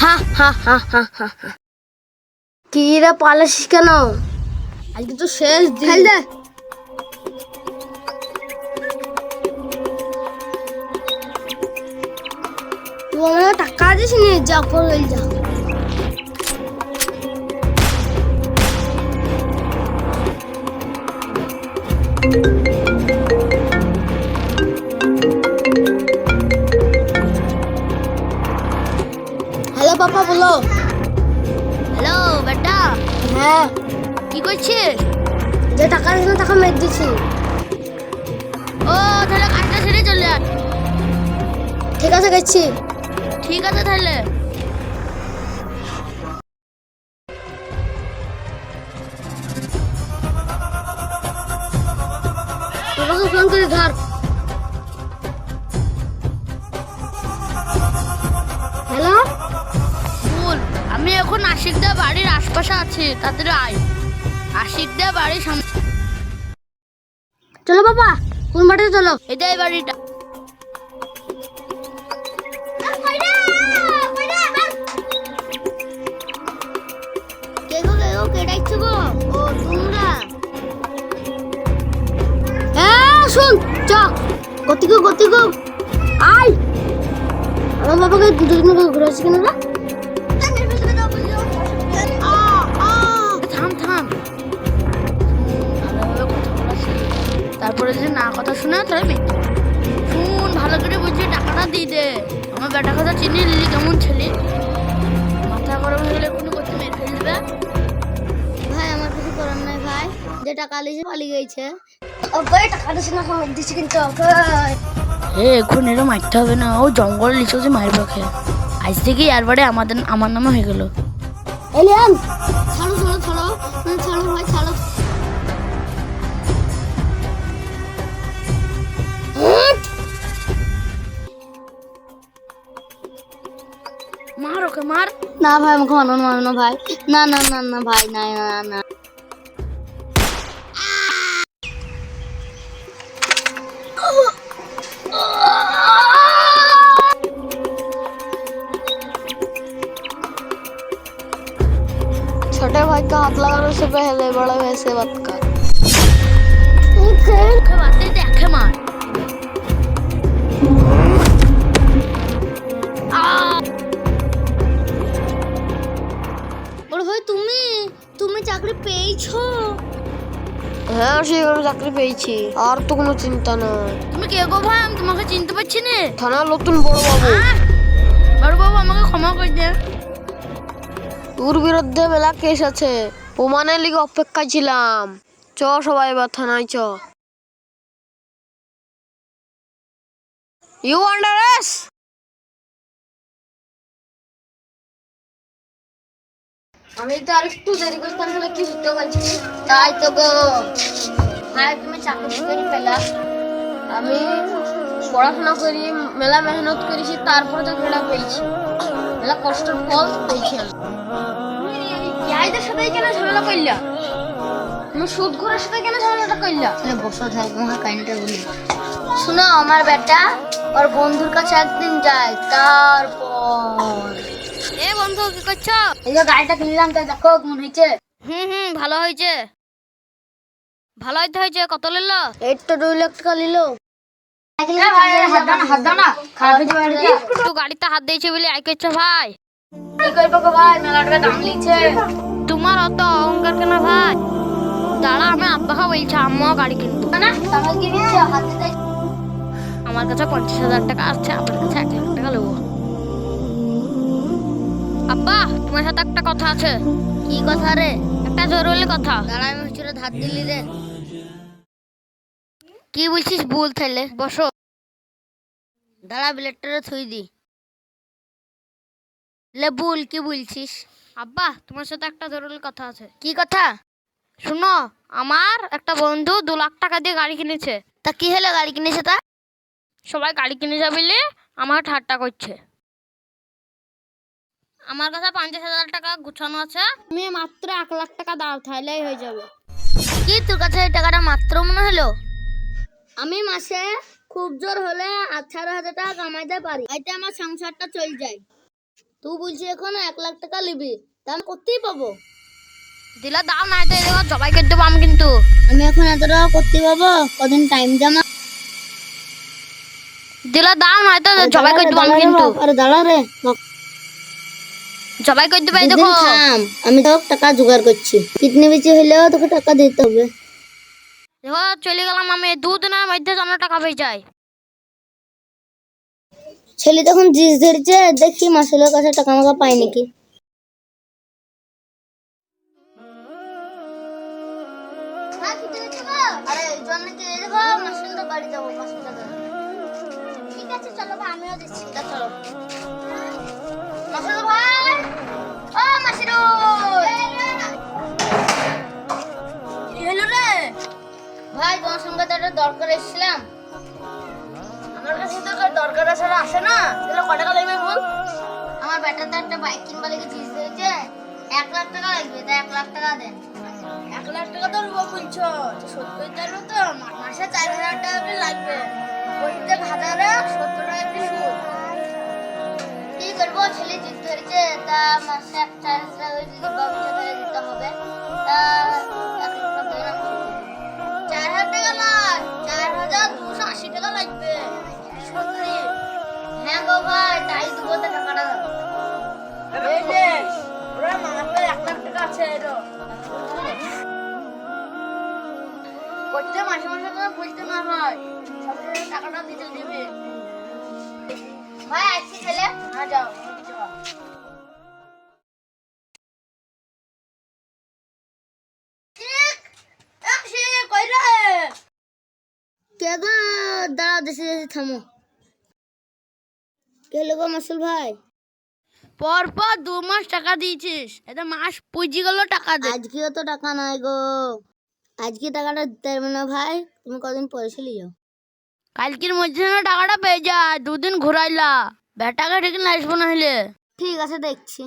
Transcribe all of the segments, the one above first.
হা হা হা হা হা কি রে পালাসিস কেন? আজকে তো শেষ দিন। খেল দে। তুই আমার টাকা দিস নি যা করে যা। পাপা বলো। হ্যালো বেটা। হ্যাঁ। কি করছিস? যে টাকা দিয়েছিল টাকা মেরে দিছি ও তাহলে কাজটা ছেড়ে চলে আয়। ঠিক আছে গেছি। ঠিক আছে তাহলে। তোমাকে ফোন করে ধর। আশিকদা বাড়ির আশপাশে আছে, তাদের আয়। আশিকদা বাড়ির সামনে চলো বাবা, কোন বাড়িতে চলো? এটাই বাড়িটা। হ্যাঁ শুন চ আয়। আমার বাবাকে দুদিন ঘুরে আসছি কেন তারপরে যদি না কথা শোনা তাহলে মৃত্যু শুন ভালো করে বুঝিয়ে টাকাটা দিয়ে দে। আমার বেটা কথা চিনি লিলি কেমন ছেলে? মাথা গরম হয়ে গেলে কোনো করতে মেরে ফেলে দেবে। ভাই আমার কিছু করার নাই ভাই। যে টাকা লিয়েছে পালিয়ে গেছে। ওকে টাকা দিছি না খাবার দিছি কিন্তু ওকে এ এখন এরকম মারতে হবে না। ও জঙ্গল লিচে যে মারবে ওকে। আজ থেকে এরবারে আমাদের আমার নামে হয়ে গেল। এলিয়ান ছাড়ো ছাড়ো ছাড়ো। ছাড়ো ভাই ছাড়ো। মার ওকে মার না ভাই আমাকে মানো না মানো না ভাই না না না না ভাই না না না छोटे भाई का हाथ लगाने से पहले बड़े भाई से बात कर ওকে বাতে দেখে মার বড় তুমি চাকরি পেয়েছ? হ্যাঁ সেই আমি চাকরি পেয়েছি। আর তো কোনো চিন্তা নাই। তুমি কে গো ভাই? আমি তোমাকে চিনতে পারছি না। থানার নতুন বড় বাবু। বড় বাবু আমাকে ক্ষমা করে দে। তোর বিরুদ্ধে মেলা কেস আছে। প্রমাণের লিগে অপেক্ষায় ছিলাম। চ সবাই এবার থানায় চ। ইউ আন্ডার আমি তো আর একটু দেরি করতাম তাহলে কি হতে পারছি তাই তো গো। ভাই তুমি চাকরি করে পেলা আমি পড়াশোনা করি মেলা মেহনত করেছি তারপরে তো ঘেরা পেয়েছি। মেলা কষ্টের ফল পেয়েছি আমি। সাথে কেন ঝামেলা করলা? তুমি সুদ ঘরের সাথে কেন ঝামেলাটা করলা? বসে থাকব আমার কাহিনীটা বলি। শুনো আমার বেটা ওর বন্ধুর কাছে একদিন যায় তারপর এ বন্ধু কি করছ? এই যে গাড়িটা কিনলাম তাই দেখো কেমন হয়েছে। হুম হুম ভালো হয়েছে। ভালো হইতে হয়েছে কত নিল এই তো দুই লাখ টাকা নিল গাড়িতে হাত দিয়েছে বলে আই করছ ভাই। তোমার অত অহংকার কেন ভাই? দাঁড়া আমি আব্বাকে বলছি আম্মাও গাড়ি কিনবো না তাহলে কি নিচ্ছে হাতে দেয় আমার কাছে পঞ্চাশ হাজার টাকা আছে আপনার কাছে এক লাখ টাকা নেব আব্বা তোমার সাথে একটা কথা আছে। কি কথা রে? একটা জরুরি কথা। দাঁড়া আমি হুচুরে ধার দিলি রে। কি বলছিস ভুল থাইলে বসো। দাঁড়া বিলেটটা থুই দি। লে ভুল কি বলছিস? আব্বা তোমার সাথে একটা জরুরি কথা আছে। কি কথা? শুনো আমার একটা বন্ধু দু লাখ টাকা দিয়ে গাড়ি কিনেছে। তা কি হলো গাড়ি কিনেছে তা? সবাই গাড়ি কিনে যাবে বলে আমার ঠাট্টা করছে। আমার কাছে পঞ্চাশ হাজার টাকা গুছানো আছে। তুমি মাত্র এক লাখ টাকা দাও তাহলেই হয়ে যাবে। কি তোর কাছে এই টাকাটা মাত্র মনে হলো? আমি মাসে খুব জোর হলে আঠারো হাজার টাকা কামাইতে পারি। এতে আমার সংসারটা চল যায়। তুই বলছি এখন এক লাখ টাকা নিবি? তা আমি করতেই পাবো। দিলে দাও নাই তো এদিকে জবাই করে দেবো আমি কিন্তু। আমি এখন এত টাকা করতে পাবো? কদিন টাইম জমা দিলে দাও নাই তো জবাই করে দেবো আমি কিন্তু। আরে দাঁড়া রে। জবাই করে দেবো এই দুদিন দেখো। থাম আমি তো টাকা জোগাড় করছি। কিডনি বেচে হলেও তোকে টাকা দিতে হবে। দেখো চলে গেলাম আমি। দুদিনের মধ্যে যেন টাকা পেয়ে যাই ছেলে তখন জিস ধরেছে দেখি মাসুলের কাছে টাকা মাকা পাই নাকি। ঠিক আছে চলো আমিও দিচ্ছি। চলো। মাসুল ভাই! ভাই তোমার সঙ্গে তো একটা দরকার এসেছিলাম। আমার কাছে তো দরকার আছে না আসে না। তাহলে কত টাকা লাগবে বল? আমার বেটা তো একটা বাইক কিনবা লেগে চিজ দিয়েছে এক লাখ টাকা লাগবে তাই এক লাখ টাকা দেন এক লাখ টাকা তো রুবো বলছো তো শোধ করতে পারব তো। মাসে চার হাজার টাকা করে লাগবে। প্রত্যেক হাজারে সত্তর টাকা সুদ কি করব? ছেলে জিত ধরেছে তা মাসে এক চার হাজার টাকা দিতে হবে। তা হয়। টাকাটা দিতে দেবে। ভাই ছেলে হ্যাঁ যাও? কে গো? দাঁড়া দেশে দেশে থামো। কে লোক মাসুল ভাই? দু মাস টাকা দিয়েছিস। এটা মাস পুঁজি গেল টাকা দে। আজকেও তো টাকা নাই গো। আজকে টাকাটা দিতে পারবে না ভাই তুমি কদিন পরে চলে যাও। কালকের মধ্যে যেন টাকাটা পেয়ে যায় দুদিন ঘুরাইলা। বেটাকে ঠিক না আসব না হলে। ঠিক আছে দেখছি।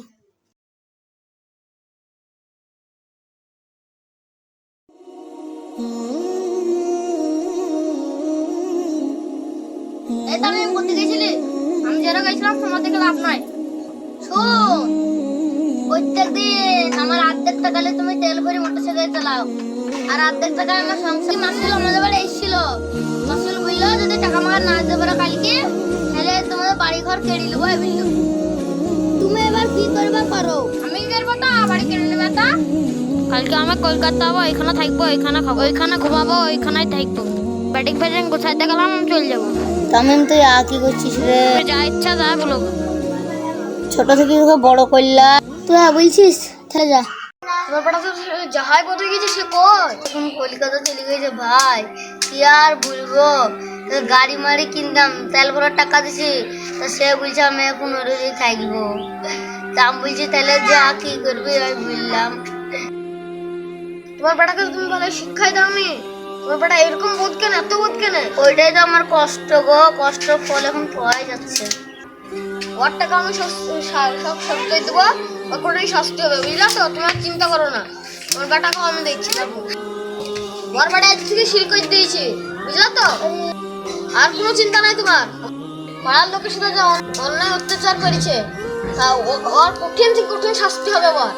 এই আমি কোথায় গেছিলি? আমি যারা গেছিলাম তোমার থেকে লাভ নাই। শোন প্রত্যেক দিন আমার অর্ধেক টাকালে তুমি তেল ভরে মোটরসাইকেল চালাও। আর অর্ধেক টাকা আমার সংসার মাসুল আমাদের বাড়ি এসেছিল? মাসুল বলল যদি টাকা মার না দিতে পারো কালকে তাহলে তোমাদের বাড়ি ঘর কেড়ে নেব বলল তুমি এবার কি করবে করো? আমি কি করব তা? বাড়ি কেড়ে নেবে তা? কালকে আমি কলকাতা যাব এখানে থাকব এখানে খাব ওইখানে ঘুমাবো ওইখানেই থাকব। ব্যাটিং ফ্যাটিং গোছাইতে গেলাম আমি চলে যাব। তামিম তুই আ কি করছিস রে? যা ইচ্ছা যা বলো। ছোট থেকে বড় করলা। তুই হ্যাঁ বলছিস? তাহলে যা ব্যাপারটা তো যাহাই কোথায় গেছে সে কই? এখন কলকাতা চলে গেছে ভাই, কি আর বলব? গাড়ি মারি কিনতাম, তেল ভরার টাকা দিছি, তা সে বলছে, আমি এখন ওরে থাকব। তা আমি বলছি, তাহলে যা, কি করবি? আমি বললাম, তোমার বেটাকে তুমি ভালো শিক্ষাই দাওনি। তোমার বেটা এরকম বোধ কেন, এত বোধ কেন? ওইটাই তো আমার কষ্ট গো কষ্ট ফল এখন পাওয়া যাচ্ছে। ওর টাকা আমি সব সব সব দেবো। কোনোই শাস্তি হবে, বুঝলা তো? তোমার চিন্তা করো না। ওর বেটাকেও আমি দেখছি দেখো। ওর বেটা আজ থেকে শিল করে দিয়েছি, বুঝলা তো? আর কোনো চিন্তা নাই তোমার। পাড়ার লোকের সাথে যে অন- অন্যায় অত্যাচার করেছে, তা ওর কঠিন থেকে কঠিন শাস্তি হবে ওর